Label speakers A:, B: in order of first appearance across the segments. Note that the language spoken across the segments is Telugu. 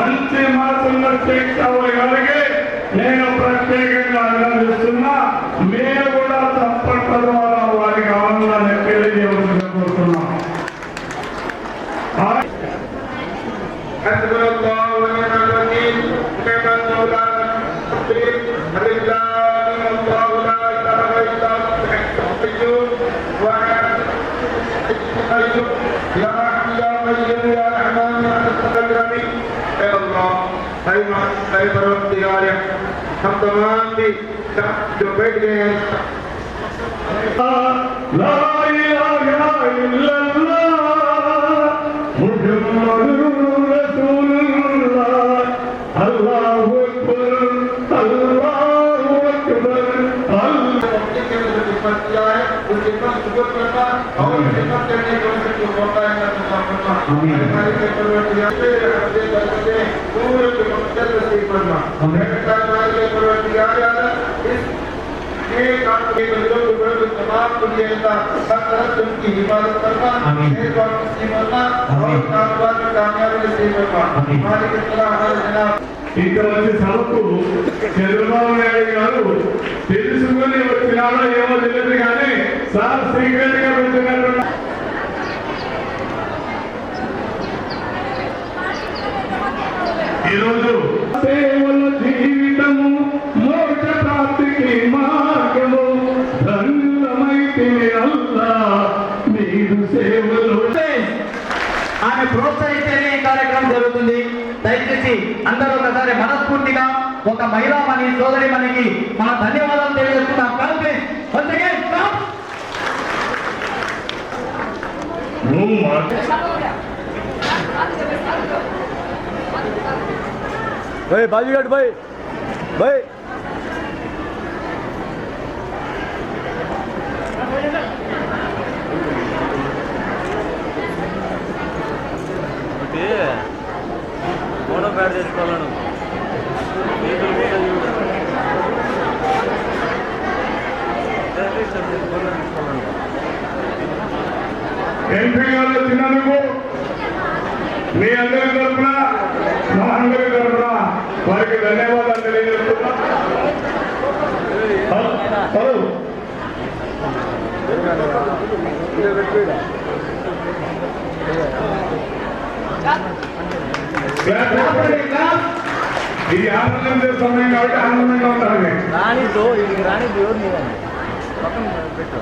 A: ಮಂತ್ರಿ ಮಾತನ್ನು ಕೇಳ್ತಾವ ಯಾರಿಗೆ ನೇನು प्यारे परवरदिगार हम तमाम भी जो बैठ गए हैं तमाम दुनिया का हर तरफ से उनकी हिफाजत करना एक बार नसीब करना और कारोबार में कामयाबी नसीब करना हमारे के तला हमारे जनाब
B: ఇక్కడ వచ్చే సభకు చంద్రబాబు నాయుడు గారు తెలుసుకుని వచ్చినాడో ఏమో తెలియదు కానీ సార్ సీక్రెట్ గా వచ్చినట్టు ఈరోజు సేవల జీవితము మోక్ష ప్రాప్తికి మార్గము అల్లా మీరు సేవలు.
C: ఆమె ప్రోత్సహిస్తేనే ఈ కార్యక్రమం జరుగుతుంది. దయచేసి అందరూ ఒకసారి మనస్ఫూర్తిగా ఒక మహిళామణి సోదరి మనకి మన ధన్యవాదాలు తెలియజేస్తున్నాం. కలిపి.
B: నువ్వు మాట
D: भाई बाजूघाट भाई
B: వారికి ధన్యవాదాలు తెలియజేస్తున్నా. ఇది ఆనందం చేసే కాబట్టి ఆనందంగా ఉండాలి
D: రానిద్దు ఇది రానిద్దు ఎవరు పక్కన పెట్టు.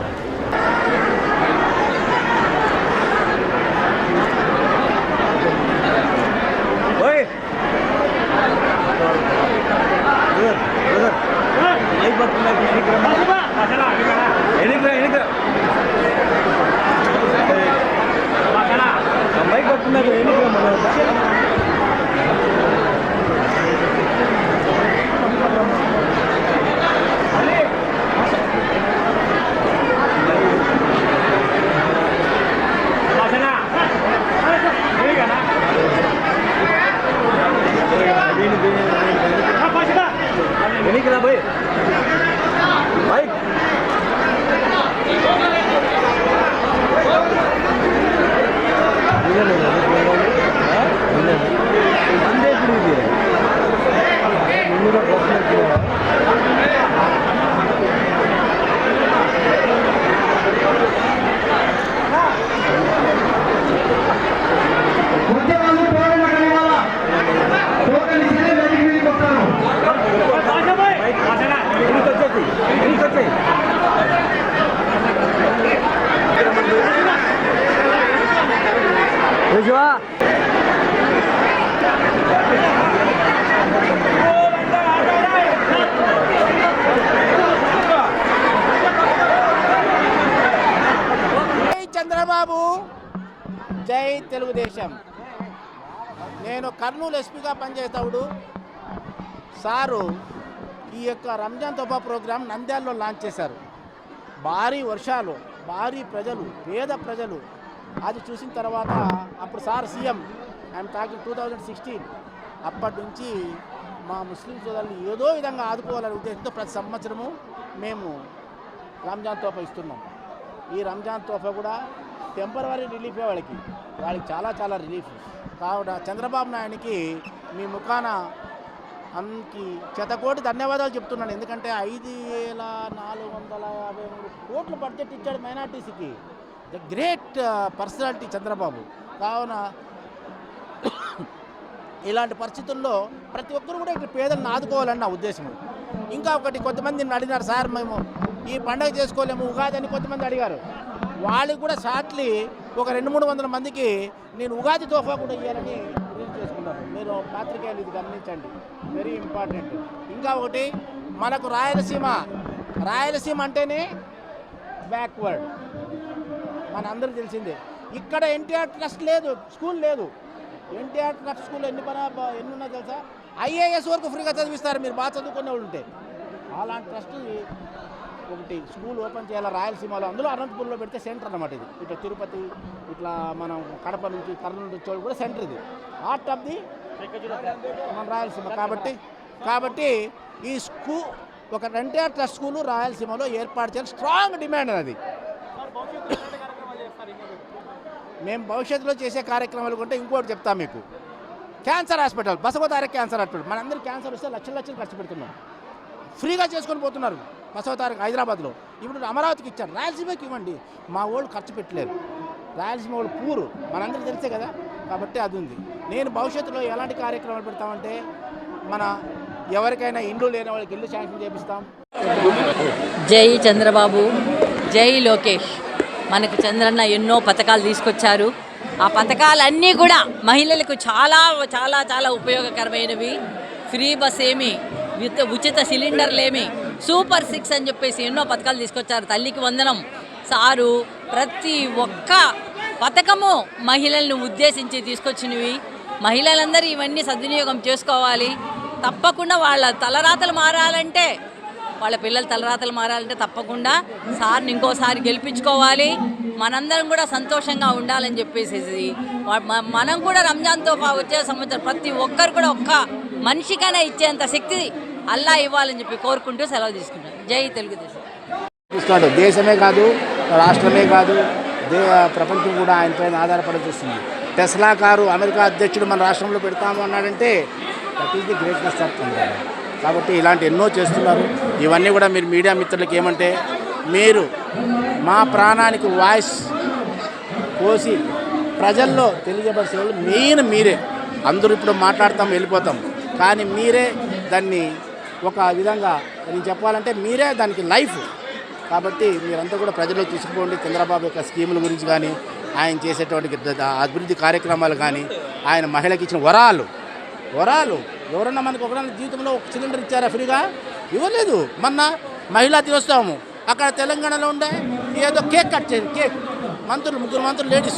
E: తెలుగుదేశం. నేను కర్నూలు ఎస్పీగా పనిచేసేటప్పుడు సారు ఈ యొక్క రంజాన్ తోఫా ప్రోగ్రాం నంద్యాలలో లాంచ్ చేశారు. భారీ వర్షాలు భారీ ప్రజలు పేద ప్రజలు. అది చూసిన తర్వాత అప్పుడు sir CM I'm talking two thousand sixteen. అప్పటి నుంచి మా ముస్లిం సోదరులు ఏదో విధంగా ఆదుకోవాలనే ఉద్దేశంతో ప్రతి సంవత్సరము మేము రంజాన్ తోఫా ఇస్తున్నాం. ఈ రంజాన్ తోఫా కూడా టెంపరీ రిలీఫే వాళ్ళకి. వాళ్ళకి చాలా చాలా రిలీఫ్. కావున చంద్రబాబు నాయుడికి మీ ముఖాన అన్కి శతకోటి ధన్యవాదాలు చెప్తున్నాను. ఎందుకంటే ఐదు వేల నాలుగు వందల యాభై మూడు కోట్లు బడ్జెట్ ఇచ్చాడు మైనార్టీస్కి. The great personality Chandrababu. కావున ఇలాంటి పరిస్థితుల్లో ప్రతి ఒక్కరు కూడా ఇక్కడ పేదలను ఆదుకోవాలని నా ఉద్దేశం. ఇంకా ఒకటి కొంతమంది అడిగినారు సార్ మేము ఈ పండగ చేసుకోలేము ఉగాది అని కొంతమంది అడిగారు. వాళ్ళకి కూడా షార్ట్లీ ఒక రెండు మూడు వందల మందికి నేను ఉగాది తోఫా కూడా ఇవ్వాలని రిలీజ్ చేసుకున్నాను. మీరు పాత్రికేయులు ఇది గమనించండి. వెరీ ఇంపార్టెంట్ ఇంకా ఒకటి మనకు రాయలసీమ రాయలసీమ అంటేనే బ్యాక్వర్డ్ మనందరూ తెలిసిందే. ఇక్కడ ఎన్టీఆర్ ట్రస్ట్ లేదు స్కూల్ లేదు. ఎన్టీఆర్ ట్రస్ట్ స్కూల్ ఎన్ని పని ఎన్ని ఉన్నా తెలుసా? ఐఏఎస్ వరకు ఫ్రీగా చదివిస్తారు మీరు బాగా చదువుకునే వాళ్ళు ఉంటే. అలాంటి ట్రస్ట్ ఒకటి స్కూల్ ఓపెన్ చేయాలి రాయలసీమలో? అందులో అనంతపురంలో పెడితే సెంటర్ అన్నమాట ఇది. ఇట్లా తిరుపతి ఇట్లా మనం కడప నుంచి కర్నూలు నుంచి కూడా సెంటర్ ఇది. ఆర్ట్ ఆఫ్ ది మన రాయలసీమ. కాబట్టి కాబట్టి ఈ స్కూల్ ఒక ఎన్టీఆర్ ట్రస్ట్ స్కూలు రాయలసీమలో ఏర్పాటు చేయాలి. స్ట్రాంగ్ డిమాండ్ అది. మేము భవిష్యత్తులో చేసే కార్యక్రమాలు కొంటే ఇంకోటి చెప్తాం మీకు. Cancer hospital Basavatarak cancer hospital. మనందరూ క్యాన్సర్ వస్తే లక్షల లక్షలు ఖర్చు పెడుతున్నాం ఫ్రీగా చేసుకొని పోతున్నారు. బసవతారక్ హైదరాబాద్లో. ఇప్పుడు అమరావతికి ఇచ్చారు రాయలసీమకి ఇవ్వండి. మా వాళ్ళు ఖర్చు పెట్టలేరు. రాయలసీమ వాళ్ళు పూరు. మనందరికీ తెలిసే కదా? కాబట్టి అది ఉంది. నేను భవిష్యత్తులో ఎలాంటి కార్యక్రమాలు పెడతామంటే మన ఎవరికైనా ఇండ్లు లేని వాళ్ళకి ఇల్లు శాంక్షన్ చేపిస్తాం.
F: జై చంద్రబాబు జై లోకేష్. మనకు చంద్రన్న ఎన్నో పథకాలు తీసుకొచ్చారు. ఆ పథకాలన్నీ కూడా మహిళలకు చాలా చాలా చాలా ఉపయోగకరమైనవి. ఫ్రీ బస్ ఏమి? ఉచిత ఉచిత సిలిండర్లేమి సూపర్ సిక్స్ అని చెప్పేసి ఎన్నో పథకాలు తీసుకొచ్చారు. తల్లికి వందనం. సారు ప్రతి ఒక్క పథకము మహిళలను ఉద్దేశించి తీసుకొచ్చినవి. మహిళలందరూ ఇవన్నీ సద్వినియోగం చేసుకోవాలి. తప్పకుండా వాళ్ళ తలరాతలు మారాలంటే వాళ్ళ పిల్లల తలరాతలు మారాలంటే తప్పకుండా సార్ని ఇంకోసారి గెలిపించుకోవాలి. మనందరం కూడా సంతోషంగా ఉండాలని చెప్పేసి మనం కూడా రంజాన్తో పా- వచ్చే సంవత్సరం ప్రతి ఒక్కరు కూడా ఒక్క మనిషికైనా ఇచ్చేంత శక్తి అల్లా ఇవ్వాలని చెప్పి కోరుకుంటూ సెలవు తీసుకుంటాను జై తెలుగుదేశం.
E: చూస్తున్నాడు. దేశమే కాదు రాష్ట్రమే కాదు దే ప్రపంచం కూడా ఆయనపైన ఆధారపడి చూస్తుంది. టెస్లా కారు అమెరికా అధ్యక్షుడు మన రాష్ట్రంలో పెడతాము అన్నాడంటే that is the greatness of కాబట్టి ఇలాంటి ఎన్నో చేస్తున్నారు. ఇవన్నీ కూడా మీరు మీడియా మిత్రులకి ఏమంటే మీరు మా ప్రాణానికి వాయిస్ పోసి ప్రజల్లో తెలియజేపరిచే వాళ్ళు మెయిన్ మీరే. అందరూ ఇప్పుడు మాట్లాడతాం వెళ్ళిపోతాం. కానీ మీరే దాన్ని ఒక విధంగా నేను చెప్పాలంటే మీరే దానికి లైఫ్. కాబట్టి మీరంతా కూడా ప్రజల్లో తీసుకుపోండి చంద్రబాబు యొక్క స్కీముల గురించి కానీ ఆయన చేసేటువంటి అభివృద్ధి కార్యక్రమాలు కానీ ఆయన మహిళకి ఇచ్చిన వరాలు. వరాలు. ఎవరన్నా మనకు ఒకరైనా జీవితంలో ఒక సిలిండర్ ఇచ్చారా ఫ్రీగా? ఇవ్వలేదు. మొన్న మహిళా దినోత్సవము. అక్కడ తెలంగాణలో ఉండే ఏదో కేక్ కట్ చేసి కేక్. మంత్రులు ముగ్గురు మంత్రులు లేడీస్.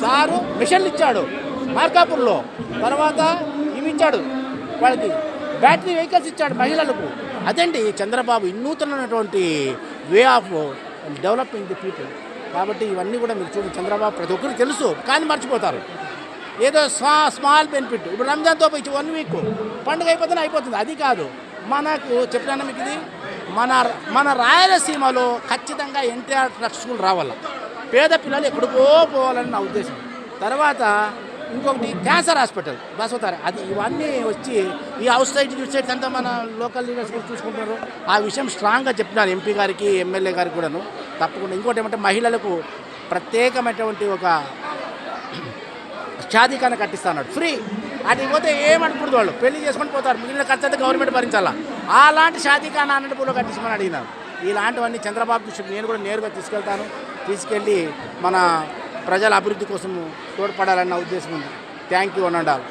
E: సారు మిషన్లు ఇచ్చాడు మార్కాపూర్లో. తర్వాత ఇవి ఇచ్చాడు. వాళ్ళకి బ్యాటరీ వెహికల్స్ ఇచ్చాడు మహిళలకు. అదండి Chandrababu వినూతనమైనటువంటి way of developing the people. కాబట్టి ఇవన్నీ కూడా మీరు చూడండి చంద్రబాబు ప్రతి ఒక్కరికి తెలుసు కానీ మర్చిపోతారు. ఏదో స్మా స్మాల్ బెనిఫిట్. ఇప్పుడు రంజాన్తో పోయి వన్ వీక్ పండుగ అయిపోతేనే అయిపోతుంది. అది కాదు. మనకు చెప్పినా మీకు ఇది మన మన రాయలసీమలో ఖచ్చితంగా ఎన్టీఆర్ ట్రస్ట్ స్కూల్ రావాలి. పేద పిల్లలు ఎక్కడికో పోవాలని నా ఉద్దేశం. తర్వాత ఇంకొకటి క్యాన్సర్ హాస్పిటల్ బసవతార. అది ఇవన్నీ వచ్చి ఈ హౌస్ సైడ్ ఇటు సైడ్ అంతా మన లోకల్ లీడర్స్ కూడా చూసుకుంటున్నారు ఆ విషయం స్ట్రాంగ్గా చెప్తున్నారు ఎంపీ గారికి ఎమ్మెల్యే గారికి కూడాను. తప్పకుండా ఇంకోటి ఏమంటే మహిళలకు ప్రత్యేకమైనటువంటి ఒక షాదీఖాన కట్టిస్తాడు ఫ్రీ అటు పోతే ఏమనుకుంటుంది వాళ్ళు? పెళ్ళి చేసుకొని పోతారు. మిగిలిన ఖర్చు అయితే గవర్నమెంట్ భరించాలా? అలాంటి షాదీఖాన అనంతపూర్లో కట్టించమని అడిగినారు ఇలాంటివన్నీ చంద్రబాబు దృష్టికి నేను కూడా నేరుగా తీసుకెళ్తాను. తీసుకెళ్ళి మన ప్రజల అభివృద్ధి కోసం తోడ్పడాలన్న ఉద్దేశం ఉంది. థ్యాంక్ యూ అనండాల్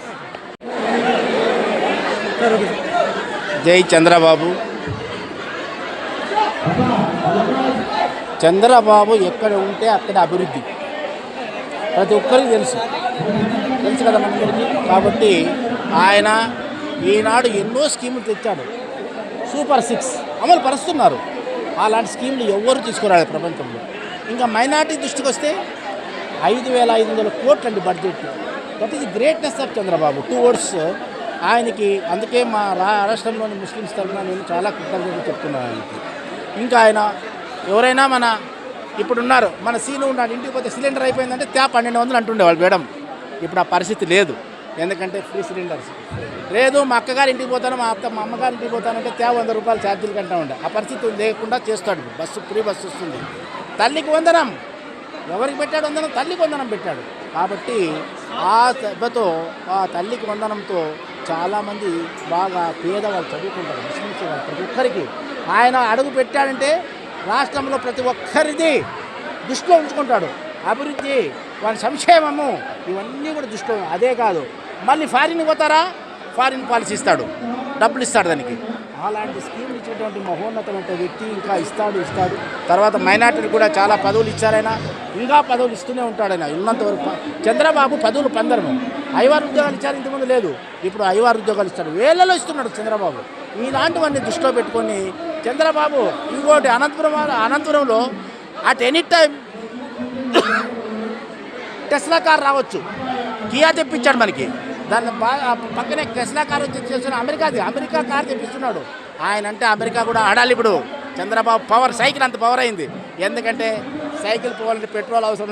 E: జై చంద్రబాబు. చంద్రబాబు ఎక్కడ ఉంటే అక్కడ అభివృద్ధి. ప్రతి ఒక్కరికి తెలుసు. తెలుసు కదా మనందరికీ? కాబట్టి ఆయన ఈనాడు ఎన్నో స్కీములు తెచ్చాడు. సూపర్ సిక్స్ అమలు పరుస్తున్నారు. అలాంటి స్కీములు ఎవరు తీసుకురాలేదు ప్రపంచంలో. ఇంకా మైనార్టీ దృష్టికి వస్తే ఐదు వేల ఐదు వందల కోట్లు అండి budget that is greatness of Chandrababu. Two words ఆయనకి అందుకే మా రా రాష్ట్రంలోని ముస్లిమ్స్ తరఫున నేను చాలా కృతజ్ఞతలు చెప్తున్నాను ఆయనకి. ఇంకా ఆయన ఎవరైనా మన ఇప్పుడున్నారు మన సీను ఉన్నాడు ఇంటికి పోతే సిలిండర్ అయిపోయిందంటే త్యా పన్నెండు వందలు అంటుండే వాళ్ళు మేడం. ఇప్పుడు ఆ పరిస్థితి లేదు. ఎందుకంటే ఫ్రీ సిలిండర్స్ లేదు మా అక్కగారి ఇంటికి పోతాను మా అత్త మా అమ్మగారి ఇంటికి పోతానంటే త్యా వంద రూపాయలు ఛార్జీలు కంటా ఉండే. ఆ పరిస్థితి లేకుండా చేస్తాడు. బస్సు ఫ్రీ బస్సు వస్తుంది. తల్లికి వందనం. ఎవరికి పెట్టాడు? వందనం తల్లికి వందనం పెట్టాడు. కాబట్టి ఆ దెబ్బతో ఆ తల్లికి వందనంతో చాలామంది బాగా పేదవాళ్ళు చదువుకుంటారు ముస్లిమ్స్ వాళ్ళు ప్రతి ఒక్కరికి. ఆయన అడుగు పెట్టాడంటే రాష్ట్రంలో ప్రతి ఒక్కరిది దృష్టిలో ఉంచుకుంటాడు. అభివృద్ధి వాళ్ళ సంక్షేమము ఇవన్నీ కూడా దృష్టిలో అదే కాదు. మళ్ళీ ఫారిన్ పోతారా? ఫారిన్ పాలసీ ఇస్తాడు. డబ్బులు ఇస్తాడు దానికి. అలాంటి స్కీమ్ ఇచ్చేటువంటి మహోన్నతమైన వ్యక్తి ఇంకా ఇస్తాడు ఇస్తాడు. తర్వాత మైనార్టీలు కూడా చాలా పదవులు ఇచ్చారైనా ఇంకా పదవులు ఇస్తూనే ఉంటాడైనా ఉన్నంత వరకు చంద్రబాబు పదవులు పందరము ఐవారు ఉద్యోగాలు ఇచ్చారు ఇంతకుముందు లేదు. ఇప్పుడు ఐవారు ఉద్యోగాలు ఇస్తాడు. వేలలో ఇస్తున్నాడు చంద్రబాబు. ఇలాంటివన్నీ దృష్టిలో పెట్టుకొని చంద్రబాబు ఇంకోటి అనంతపురం అనంతపురంలో at any time Tesla car రావచ్చు. కియా తెప్పించాడు మనకి. దాన్ని బాగా పక్కనే టెస్లా కార్ వచ్చి చేస్తున్న అమెరికాది అమెరికా కార్ తెప్పిస్తున్నాడు. ఆయన అంటే అమెరికా కూడా ఆడాలి ఇప్పుడు. చంద్రబాబు పవర్ సైకిల్ అంత పవర్ అయింది. ఎందుకంటే సైకిల్ పోవాలంటే పెట్రోల్ అవసరం